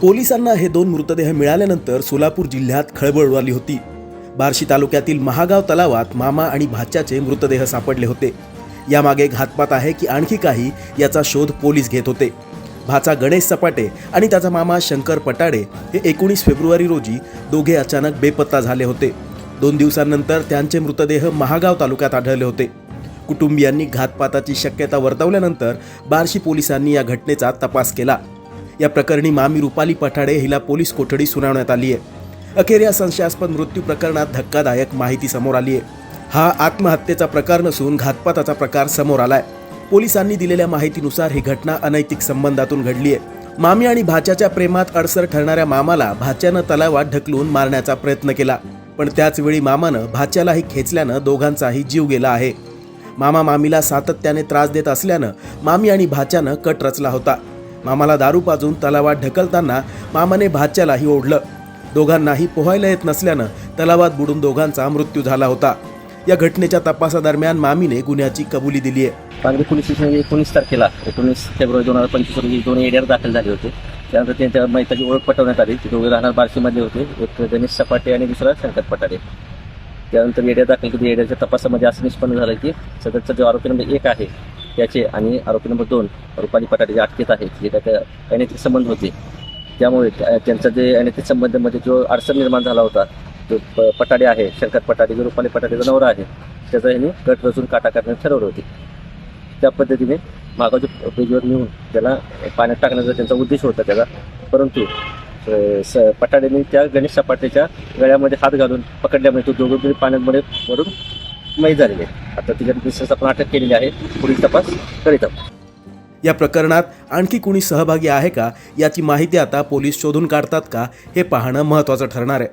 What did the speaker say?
पोलिसांना हे दोन मृतदेह मिळाल्यानंतर सोलापूर जिल्ह्यात खळबळ उडाली होती. बार्शी तालुक्यातील महागाव तलावात मामा आणि भाच्याचे मृतदेह सापडले होते. यामागे घातपात आहे की आणखी काही याचा शोध पोलीस घेत होते. भाचा गणेश सपाटे आणि त्याचा मामा शंकर पटाडे हे एकोणीस फेब्रुवारी रोजी दोघे अचानक बेपत्ता झाले होते. दोन दिवसांनंतर त्यांचे मृतदेह महागाव तालुक्यात आढळले होते. कुटुंबियांनी घातपाताची शक्यता वर्तवल्यानंतर बार्शी पोलिसांनी या घटनेचा तपास केला. या प्रकरणी मामी रुपाली पठाडे हिला पोलीस कोठडी सुनावण्यात आली आहे. अखेर या संशयास्पद मृत्यू प्रकरणात धक्कादायक माहिती समोर आली आहे. हा आत्महत्येचा प्रकार नसून घातपाताचा प्रकार समोर आलाय. पोलिसांनी दिलेल्या माहितीनुसार ही घटना अनैतिक संबंधातून घडली आहे. मामी आणि भाच्याच्या प्रेमात अडसर ठरणाऱ्या मामाला भाच्यानं तलावात ढकलून मारण्याचा प्रयत्न केला. पण त्याचवेळी मामानं भाच्यालाही खेचल्यानं दोघांचाही जीव गेला आहे. मामा मामीला सातत्याने त्रास देत असल्यानं मामी आणि भाच्यानं कट रचला होता. मामाला दारू पाजून तलावात ढकलताना मामाने भाच्यालाही ओढलं. दोघांनाही पोहायला येत नसल्यानं तलावात बुडून दोघांचा मृत्यू झाला होता. या घटनेच्या तपासादरम्यान मामीने गुन्ह्याची कबुली दिली आहे. सांगली पोलीस एकोणीस तारखेला एकोणीस फेब्रुवारी दोन हजार पंचवीस रोजी दोन एरियावर दाखल झाले होते. त्यानंतर त्यांच्या मैताची ओळख पटवण्यात आली. ते दोघे राहणार बार्शीमध्ये होते. एक गणेश सपाटे आणि दुसरा शंकर पटाडे त्यानंतर एरिया दाखल केली. एरियाच्या तपासामध्ये असं निष्पन्न झालं की सदरचा जो आरोपी नंबर एक आहे त्याचे आणि आरोपी नंबर दोन रुपाली पटाटे जे अटकेत आहेत जे त्या अनैतिक संबंध होते. त्यामुळे त्या- त्यांचा जे अनैतिक संबंधामध्ये जो अडचण निर्माण झाला होता जो प- पटाडे आहे शंकर पटाडे जो रुपाली पटाडेचा नवरा आहे त्याचा ह्यांनी गट रचून काटा करण्यात ठरवलं होते. त्या पद्धतीने मागाच्या पेजवर नेऊन त्याला पाण्यात टाकण्याचा त्यांचा उद्देश होता त्याचा. परंतु स पटाडेने त्या गणेश सपाटेच्या गळ्यामध्ये हात घालून पकडल्यामुळे तो दोघं पाण्यामध्ये वरून मैत झालेले आहे. आता तिच्या मिसेस आपण अटक केलेली आहे. पुढील तपास करीत आहोत. या प्रकरणात आणखी कुणी सहभागी आहे का? याची माहिती आता पोलीस शोधून काढतात का? हे पाहणं महत्त्वाचं ठरणार आहे.